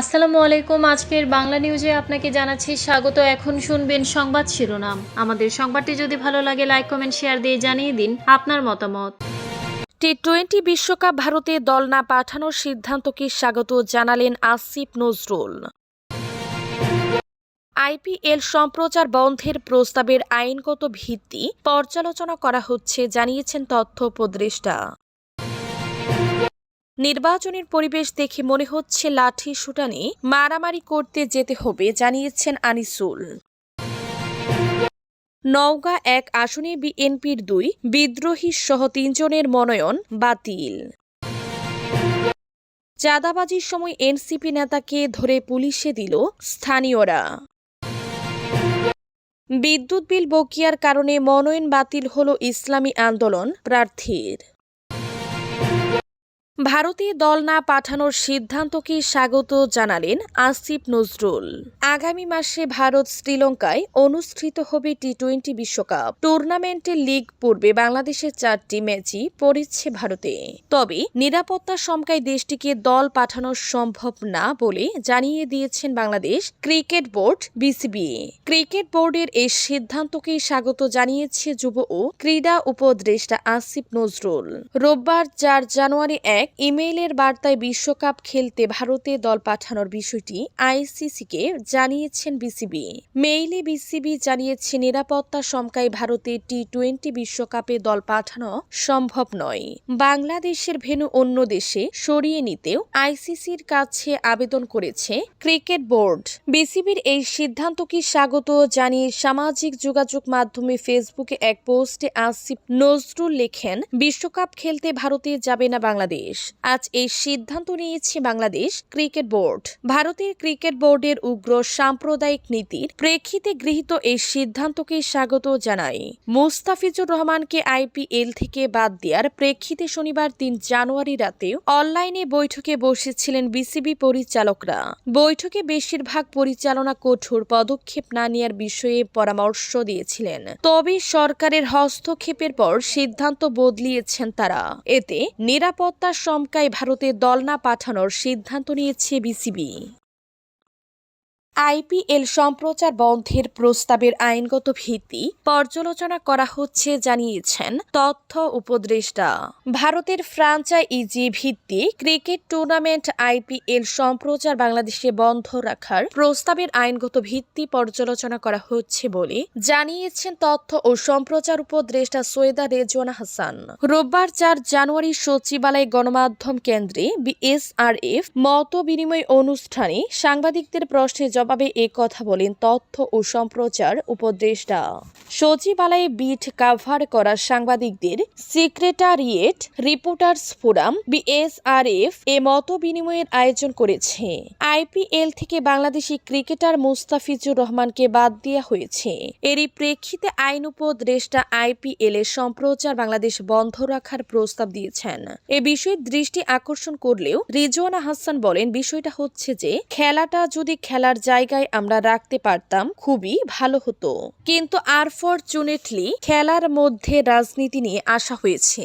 আসসালামু আলাইকুম। আজকের বাংলা নিউজে আপনাকে জানাচ্ছি স্বাগত। এখন শুনবেন সংবাদ শিরোনাম। আমাদের সংবাদটি যদি ভালো লাগে লাইক কমেন্ট শেয়ার দিয়ে জানিয়ে দিন আপনার মতামত। টি টোয়েন্টি বিশ্বকাপ ভারতে দল না পাঠানোর সিদ্ধান্তকে স্বাগত জানালেন আসিফ নজরুল। আইপিএল সম্প্রচার বন্ধের প্রস্তাবের আইনগত ভিত্তি পর্যালোচনা করা হচ্ছে, জানিয়েছেন তথ্য উপদেষ্টা। নির্বাচনের পরিবেশ দেখে মনে হচ্ছে লাঠি শুটানি মারামারি করতে যেতে হবে, জানিয়েছেন আনিসুল। নওগাঁ এক আসনে বিএনপির দুই, বিদ্রোহী সহ তিনজনের মনোনয়ন বাতিল। চাঁদাবাজির সময় এনসিপি নেতাকে ধরে পুলিশে দিল স্থানীয়রা। বিদ্যুৎ বিল বকিয়ার কারণে মনোনয়ন বাতিল হল ইসলামী আন্দোলন প্রার্থীর। ভারতে দল না পাঠানোর সিদ্ধান্তকে স্বাগত জানালেন আসিফ নজরুল। আগামী মাসে ভারত শ্রীলঙ্কায় অনুষ্ঠিত হবে টি টোয়েন্টি বিশ্বকাপ। টুর্নামেন্টের লিগ পূর্বে বাংলাদেশের চারটি ম্যাচই পড়েছে ভারতে। তবে নিরাপত্তা শঙ্কায় দেশটিকে দল পাঠানো সম্ভব না বলে জানিয়ে দিয়েছেন Bangladesh cricket board BCB. Cricket বোর্ডের এই সিদ্ধান্তকে স্বাগত জানিয়েছে যুব ও ক্রীড়া উপদেষ্টা আসিফ নজরুল। রোববার চার জানুয়ারি এক ইমেইলের বার্তায় বিশ্বকাপ খেলতে ভারতে দল পাঠানোর বিষয়টি আইসিসিকে জানিয়েছেন বিসিবি। মেইলে বিসিবি জানিয়েছে, নিরাপত্তা শঙ্কায় ভারতে টি টোয়েন্টি বিশ্বকাপে দল পাঠানো সম্ভব নয়। বাংলাদেশের ভেন্যু অন্য দেশে সরিয়ে নিতেও আইসিসির কাছে আবেদন করেছে ক্রিকেট বোর্ড। বিসিবির এই সিদ্ধান্তকে স্বাগত জানিয়ে সামাজিক যোগাযোগ মাধ্যমে ফেসবুকে এক পোস্টে আসিফ নজরুল লেখেন, বিশ্বকাপ খেলতে ভারতে যাবে না বাংলাদেশ। আজ এই সিদ্ধান্ত নিয়েছে বাংলাদেশ ক্রিকেট বোর্ড। ভারতের ক্রিকেট বোর্ডের উগ্র সাম্প্রদায়িক নীতির প্রেক্ষিতে গৃহীত এই সিদ্ধান্তকে স্বাগত জানায় মুস্তাফিজুর রহমানকে আইপিএল থেকে বাদ দেওয়ার প্রেক্ষিতে শনিবার তিন জানুয়ারি রাতে অনলাইনে বৈঠকে বসেছিলেন বিসিবি পরিচালকরা। বৈঠকে বেশিরভাগ পরিচালনা কঠোর পদক্ষেপ না নেওয়ার বিষয়ে পরামর্শ দিয়েছিলেন। তবে সরকারের হস্তক্ষেপের পর সিদ্ধান্ত বদলিয়েছেন তারা। এতে নিরাপত্তা শঙ্কায় ভারতে দল না পাঠানোর সিদ্ধান্ত নিয়েছে বিসিবি। আইপিএল সম্প্রচার বন্ধের প্রস্তাবের আইনগত ভিত্তি পর্যালোচনা করা হচ্ছে জানিয়েছেন তথ্য উপদেষ্টা। ভারতের ফ্রাঞ্চাইজি ভিত্তিক ক্রিকেট টুর্নামেন্ট আইপিএল সম্প্রচার বাংলাদেশে বন্ধ রাখার প্রস্তাবের আইনগত ভিত্তি পর্যালোচনা করা হচ্ছে বলে জানিয়েছেন তথ্য ও সম্প্রচার উপদেষ্টা সৈয়দা রেজওয়ানা হাসান। রোববার চার জানুয়ারি সচিবালয় গণমাধ্যম কেন্দ্রে বিএসআরএফ মত বিনিময় অনুষ্ঠানে সাংবাদিকদের প্রশ্নে জবাবে এ কথা বলেন তথ্য ও সম্প্রচার উপদেষ্টা। সচিবালয়ে বিট কাভার করা সাংবাদিকদের সিক্রেটারিয়েট রিপোর্টার্স ফোরাম বিএসআরএফ এ মত বিনিময়ের আয়োজন করেছে। আইপিএল থেকে বাংলাদেশি ক্রিকেটার মুস্তাফিজুর রহমানকে বাদ দেওয়া হয়েছে। এরই প্রেক্ষিতে আইন উপদেষ্টা আইপিএল এর সম্প্রচার বাংলাদেশ বন্ধ রাখার প্রস্তাব দিয়েছেন। এ বিষয়ে দৃষ্টি আকর্ষণ করলেও রিজওয়ানা হাসান বলেন, বিষয়টা হচ্ছে যে, খেলাটা যদি খেলার জায়গায় আমরা রাখতে পারতাম খুবই ভালো হতো। কিন্তু আরফরচুনেটলি খেলার মধ্যে রাজনীতি নিয়ে আসা হয়েছে।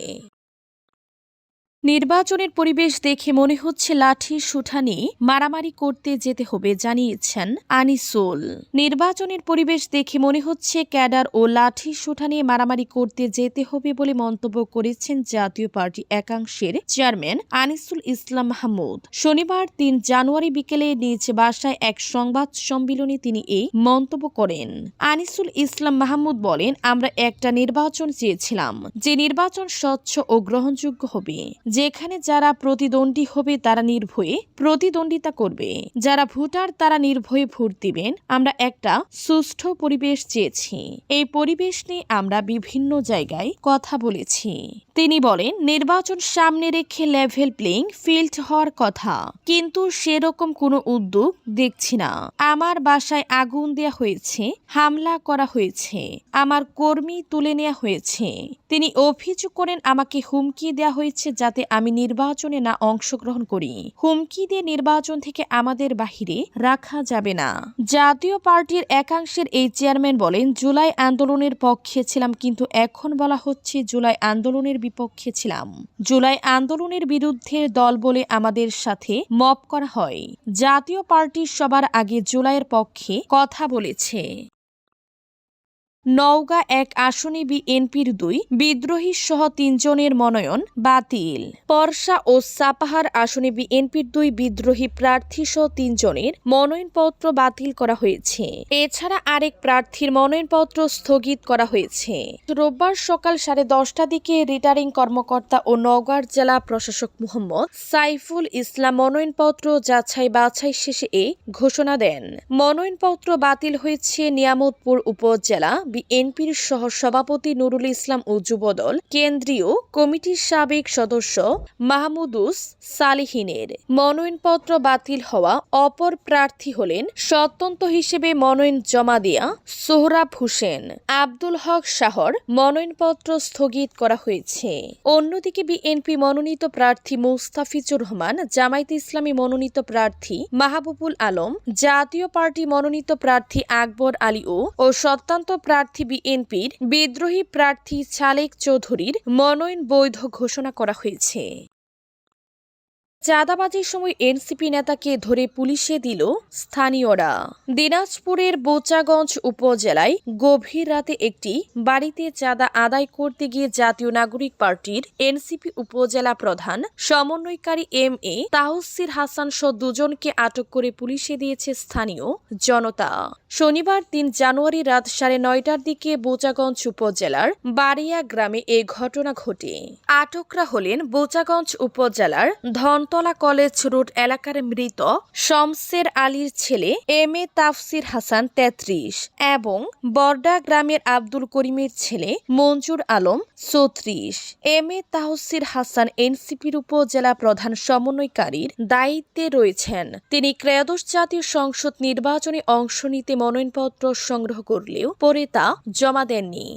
নির্বাচনের পরিবেশ দেখে মনে হচ্ছে লাঠি সুঠানি মারামারি করতে যেতে হবে জানিয়েছেন আনিসুল। নির্বাচনের পরিবেশ দেখে মনে হচ্ছে ক্যাডার ও লাঠি সুঠানি মারামারি করতে যেতে হবে বলে মন্তব্য করেছেন জাতীয় পার্টি একাংশের চেয়ারম্যান আনিসুল ইসলাম মাহমুদ। শনিবার তিন জানুয়ারি বিকেলে নিজ বাসায় এক সংবাদ সম্মেলনে তিনি এই মন্তব্য করেন। আনিসুল ইসলাম মাহমুদ বলেন, আমরা একটা নির্বাচন চেয়েছিলাম। যে নির্বাচন স্বচ্ছ ও গ্রহণযোগ্য হবে। যেখানে যারা প্রতিদ্বন্দ্বী হবে তারা নির্ভয়ে প্রতিদ্বন্দ্বিতা করবে। যারা ভোটার তারা নির্ভয়ে ভোট দিবেন। আমরা একটা সুষ্ঠু পরিবেশ চেয়েছি। এই পরিবেশ নিয়ে আমরা বিভিন্ন জায়গায় কথা বলেছি। তিনি বলেন, নির্বাচন সামনে রেখে লেভেল প্লেইং ফিল্ড হওয়ার কথা, কিন্তু সেরকম কোনো উদ্যোগ দেখছি না। আমার বাসায় আগুন দেয়া হয়েছে, হামলা করা হয়েছে, আমার কর্মী তুলে নেওয়া হয়েছে। তিনি অভিযোগ করেন, আমাকে হুমকি দেওয়া হয়েছে যাতে আমি নির্বাচনে না অংশগ্রহণ করি। হুমকি দিয়ে নির্বাচন থেকে আমাদের বাহিরে রাখা যাবে না। জাতীয় পার্টির একাংশের এই চেয়ারম্যান বলেন, জুলাই আন্দোলনের পক্ষে ছিলাম, কিন্তু এখন বলা হচ্ছে, জুলাই আন্দোলনের বিপক্ষে ছিলাম। জুলাই আন্দোলনের বিরুদ্ধে দল বলে আমাদের সাথে মপ করা হয়। জাতীয় পার্টি সবার আগে জুলাইয়ের পক্ষে কথা বলেছে। নওগাঁ এক আসনে বিএনপির দুই, বিদ্রোহী সহ তিনজনের মনোনয়ন বাতিল। পরশা ও সাপাহার আসনে বিএনপির দুই, বিদ্রোহী প্রার্থী সহ তিনজনের মনোনয়নপত্র বাতিল করা হয়েছে। এছাড়া আরেক প্রার্থীর মনোনয়নপত্র স্থগিত করা হয়েছে। রোববার সকাল সাড়ে দশটা দিকে রিটার্নিং কর্মকর্তা ও নওগাঁর জেলা প্রশাসক মোহাম্মদ সাইফুল ইসলাম মনোনয়নপত্র যাচাই বাছাই শেষে এ ঘোষণা দেন। মনোনয়নপত্র বাতিল হয়েছে নিয়ামতপুর উপজেলা বিএনপির সহ সভাপতি নুরুল ইসলাম ও যুবদল, কেন্দ্রীয় কমিটির সাবেক সদস্য মাহমুদুস সালিহিনের মনোনয়নপত্র বাতিল হওয়া অপর প্রার্থী হলেন স্বতন্ত্র হিসেবে মনোনয়ন জমা দেয়া সোহরাব হোসেন। আব্দুল হক শাহর মনোনয়নপত্র স্থগিত করা হয়েছে। অন্যদিকে বিএনপি মনোনীত প্রার্থী মুস্তাফিজুর রহমান, জামায়াত ইসলামী মনোনীত প্রার্থী মাহবুবুল আলম, জাতীয় পার্টি মনোনীত প্রার্থী আকবর আলী ও সত্তান্ত প্রার্থী বিএনপির বিদ্রোহী প্রার্থী সালেক চৌধুরীর মনোনয়ন বৈধ ঘোষণা করা হয়েছে। চাঁদাবাজির সময় এনসিপি নেতাকে ধরে পুলিশে দিল স্থানীয়রা। দিনাজপুরের বোচাগঞ্জ উপজেলায় গভীর রাতে একটি বাড়িতে চাঁদা আদায় করতে গিয়ে জাতীয় নাগরিক পার্টির এনসিপি উপজেলা প্রধান সমন্বয়কারী এম এ তাহসির হাসান সহ দুজনকে আটক করে পুলিশে দিয়েছে স্থানীয় জনতা। শনিবার তিন জানুয়ারি রাত সাড়ে নয়টার দিকে বোচাগঞ্জ উপজেলার বাড়িয়া গ্রামে এ ঘটনা ঘটে। আটকরা হলেন বোচাগঞ্জ উপজেলার ধনতলা কলেজ রোড এলাকার মৃত শমসের আলীর ছেলে এম এ তাফসির হাসান তেত্রিশ এবং বর্ডা গ্রামের আব্দুল করিমের ছেলে মঞ্জুর আলম চৌত্রিশ। এম এ তাহসির হাসান এনসিপির উপজেলা প্রধান সমন্বয়কারীর দায়িত্বে রয়েছেন। তিনি ক্রয়োদশ জাতীয় সংসদ নির্বাচনে অংশ নিতে মনোনয়নপত্র সংগ্রহ করলেও পরে তা জমা দেননি।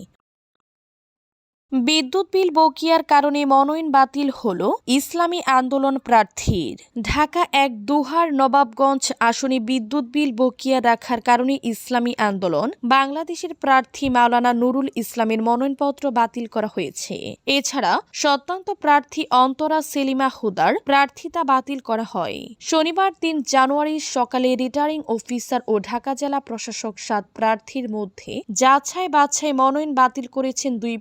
বিদ্যুৎ বিল বকিয়ার কারণে মনোনয়ন বাতিল হল ইসলামী আন্দোলন প্রার্থীর। ঢাকা এক দুহার নবাবগঞ্জ আসনে বিদ্যুৎ বিল বকিয়া রাখার কারণে ইসলামী আন্দোলন, বাংলাদেশের প্রার্থী মাওলানা নুরুল ইসলামের মনোনয়নপত্র বাতিল করা হয়েছে। এছাড়া সত্যান্ত প্রার্থী অন্তরা সেলিমা হুদার প্রার্থিতা বাতিল করা হয়। শনিবার তিন জানুয়ারি সকালে রিটার্নিং অফিসার ও ঢাকা জেলা প্রশাসক সাত প্রার্থীর মধ্যে যাছাই বাছাই মনোনয়ন বাতিল করেছেন দুই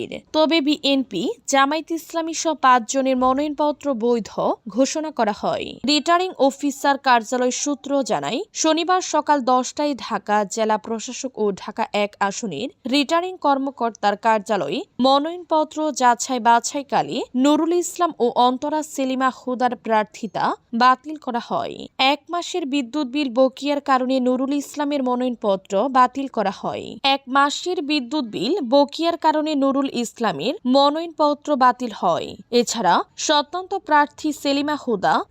প্রার্থীর তবে বিএনপি, জামায়াত ইসলামী সহ পাঁচজনের মনোনয়নপত্র বৈধ ঘোষণা করা হয়। রিটার্নিং অফিসার কার্যালয় সূত্র জানায়, শনিবার সকাল দশটায় ঢাকা জেলা প্রশাসক ও ঢাকা এক আসনের রিটার্নিং কর্মকর্তার কার্যালয়ে মনোনয়নপত্র যাচাই বাছাইকালে নুরুল ইসলাম ও অন্তরা সেলিমা হুদার প্রার্থিতা বাতিল করা হয়। এক মাসের বিদ্যুৎ বিল বকিয়ার কারণে নুরুল ইসলামের মনোনয়নপত্র বাতিল করা হয়। এক মাসের বিদ্যুৎ বিল বকিয়ার কারণে নুরুল ইসলামের মনোনয়নপত্র বাতিল হয়। এছাড়া স্বতন্ত্র প্রার্থী সেলিমা হুদা